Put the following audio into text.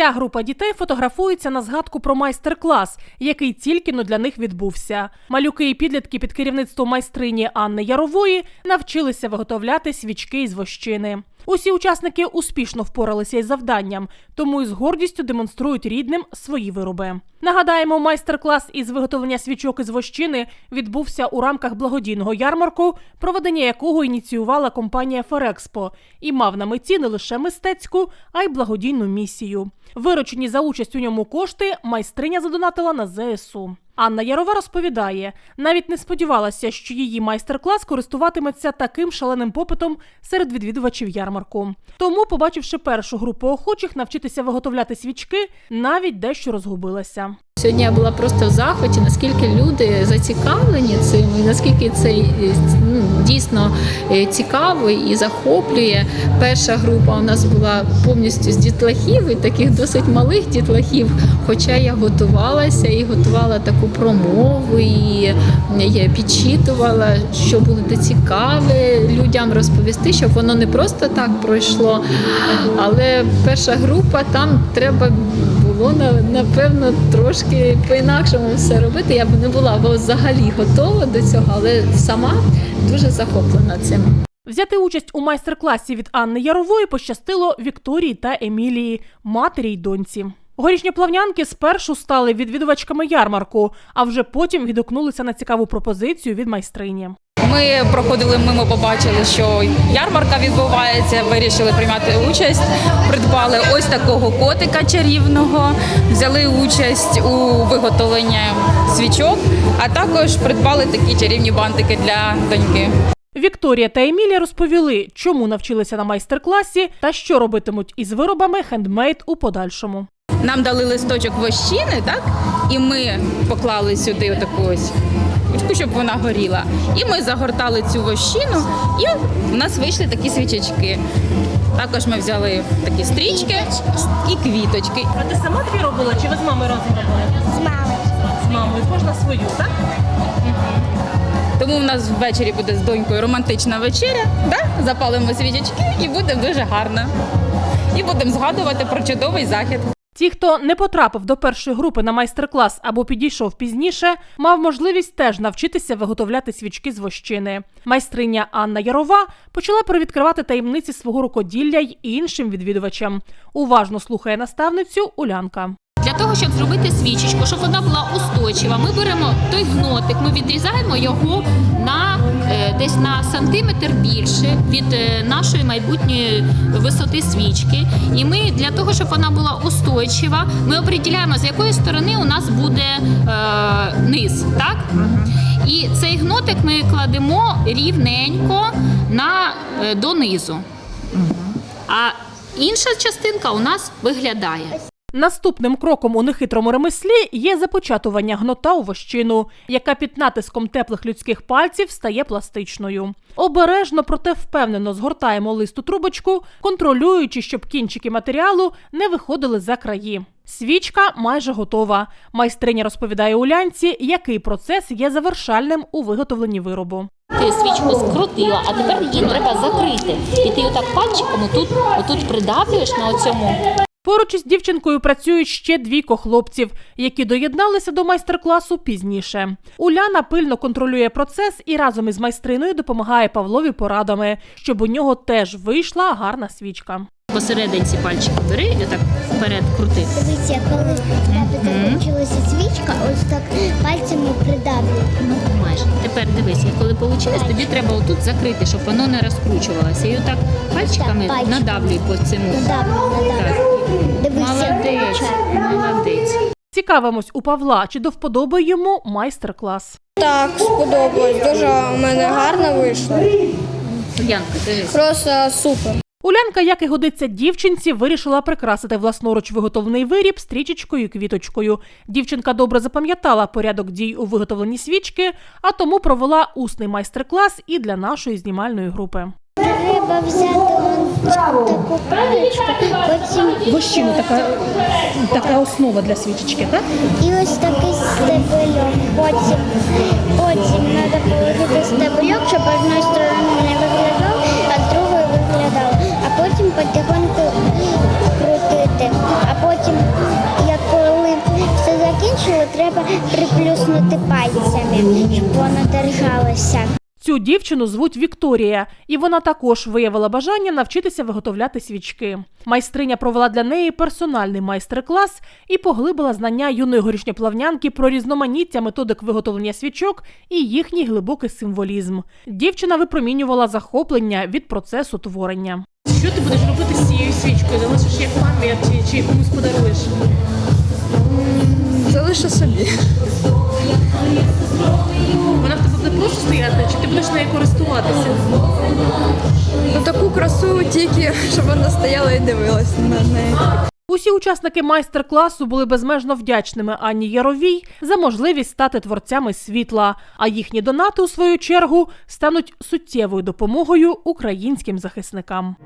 Ця група дітей фотографується на згадку про майстер-клас, який тільки но для них відбувся. Малюки і підлітки під керівництвом майстрині Анни Ярової навчилися виготовляти свічки із вощини. Усі учасники успішно впоралися із завданням, тому із гордістю демонструють рідним свої вироби. Нагадаємо, майстер-клас із виготовлення свічок із вощини відбувся у рамках благодійного ярмарку, проведення якого ініціювала компанія Ферекспо і мав на меті не лише мистецьку, а й благодійну місію. Виручені за участь у ньому кошти майстриня задонатила на ЗСУ. Анна Ярова розповідає, навіть не сподівалася, що її майстер-клас користуватиметься таким шаленим попитом серед відвідувачів ярмарку. Тому, побачивши першу групу охочих навчитися виготовляти свічки, навіть дещо розгубилася. Сьогодні я була просто в захваті, наскільки люди зацікавлені цим, і наскільки це е, ну, дійсно е, цікаво і захоплює. Перша група у нас була повністю з дітлахів, і таких досить малих дітлахів. Хоча я готувалася і готувала таку промову, і я підчитувала, що буде цікаве людям розповісти, щоб воно не просто так пройшло. Але перша група там треба було напевно трошки по-інакшому все робити. Я б не була взагалі готова до цього, але сама дуже захоплена цим. Взяти участь у майстер-класі від Анни Ярової пощастило Вікторії та Емілії, матері й доньці. Горішні плавнянки спершу стали відвідувачками ярмарку, а вже потім відгукнулися на цікаву пропозицію від майстрині. Ми проходили мимо, побачили, що ярмарка відбувається, вирішили приймати участь. Придбали ось такого котика чарівного, взяли участь у виготовленні свічок, а також придбали такі чарівні бантики для доньки. Вікторія та Емілія розповіли, чому навчилися на майстер-класі та що робитимуть із виробами хендмейд у подальшому. Нам дали листочок вощини, так? І ми поклали сюди таку ось ручку, щоб вона горіла. І ми загортали цю вощину, і в нас вийшли такі свічечки. Також ми взяли такі стрічки і квіточки. А ти сама дві робила чи ви з мамою разом робили? З мамою. З мамою, кожна свою, так? Тому в нас ввечері буде з донькою романтична вечеря. Да? Запалимо свічечки і буде дуже гарно. І будемо згадувати про чудовий захід. Ті, хто не потрапив до першої групи на майстер-клас або підійшов пізніше, мав можливість теж навчитися виготовляти свічки з вощини. Майстриня Анна Ярова почала привідкривати таємниці свого рукоділля й іншим відвідувачам. Уважно слухає наставницю Улянка. Того, щоб зробити свічечку, щоб вона була устойчива, ми беремо той гнотик, ми відрізаємо його на е, десь на сантиметр більше від е, нашої майбутньої висоти свічки. І ми для того, щоб вона була устойчива, ми определяємо, з якої сторони у нас буде е, низ. Так? І цей гнотик ми кладемо рівненько на, е, донизу. А інша частинка у нас виглядає. Наступним кроком у нехитрому ремеслі є започатування гнота у вощину, яка під натиском теплих людських пальців стає пластичною. Обережно, проте впевнено згортаємо листу трубочку, контролюючи, щоб кінчики матеріалу не виходили за краї. Свічка майже готова. Майстриня розповідає Улянці, який процес є завершальним у виготовленні виробу. Ти свічку скрутила, а тепер її треба закрити. І ти отак пальчиком отут, отут придавлюєш на оцьому. Поруч із дівчинкою працюють ще двійко хлопців, які доєдналися до майстер-класу пізніше. Уляна пильно контролює процес і разом із майстриною допомагає Павлові порадами, щоб у нього теж вийшла гарна свічка. Посерединці пальчики бери і отак вперед крути. Дивіться, коли в тебе закінчилася свічка, ось так пальцями придавлю. Ну, майже. Тепер дивись, і коли вийшло, тобі треба отут закрити, щоб воно не розкручувалося. І отак пальчиками Так, пальчиками. надавлюй по цьому. Надавлю, надавлю. Дивися, Молодець, молодець. Цікавимось у Павла, чи до вподоби йому майстер-клас. Так, сподобалось. Дуже в мене гарно вийшло. Янка, дивись. Просто супер. Улянка, як і годиться дівчинці, вирішила прикрасити власноруч виготовлений виріб стрічечкою і квіточкою. Дівчинка добре запам'ятала порядок дій у виготовленні свічки, а тому провела усний майстер-клас і для нашої знімальної групи. Треба взяти он таку паличку, цю вощину, така, така основа для свічечки, так? І ось такий стебельок. Потім, потім треба положити стебельок, щоб однією стороною не виглядала, а з другої виглядав. А потім потихоньку крутити. А потім, як коли все закінчили, треба приплюснути пальцями, щоб воно держалося. Цю дівчину звуть Вікторія, і вона також виявила бажання навчитися виготовляти свічки. Майстриня провела для неї персональний майстер-клас і поглибила знання юної горішньоплавнянки про різноманіття методик виготовлення свічок і їхній глибокий символізм. Дівчина випромінювала захоплення від процесу творення. Що ти будеш робити з цією свічкою? Залишиш як пам'ять чи, чи комусь подаруєш? Залишу собі. Вона в тебе буде просто стояти, чи ти будеш нею користуватися? Ну таку красу тільки, щоб вона стояла і дивилась на неї. Усі учасники майстер-класу були безмежно вдячними Анні Яровій за можливість стати творцями світла, а їхні донати, у свою чергу, стануть суттєвою допомогою українським захисникам.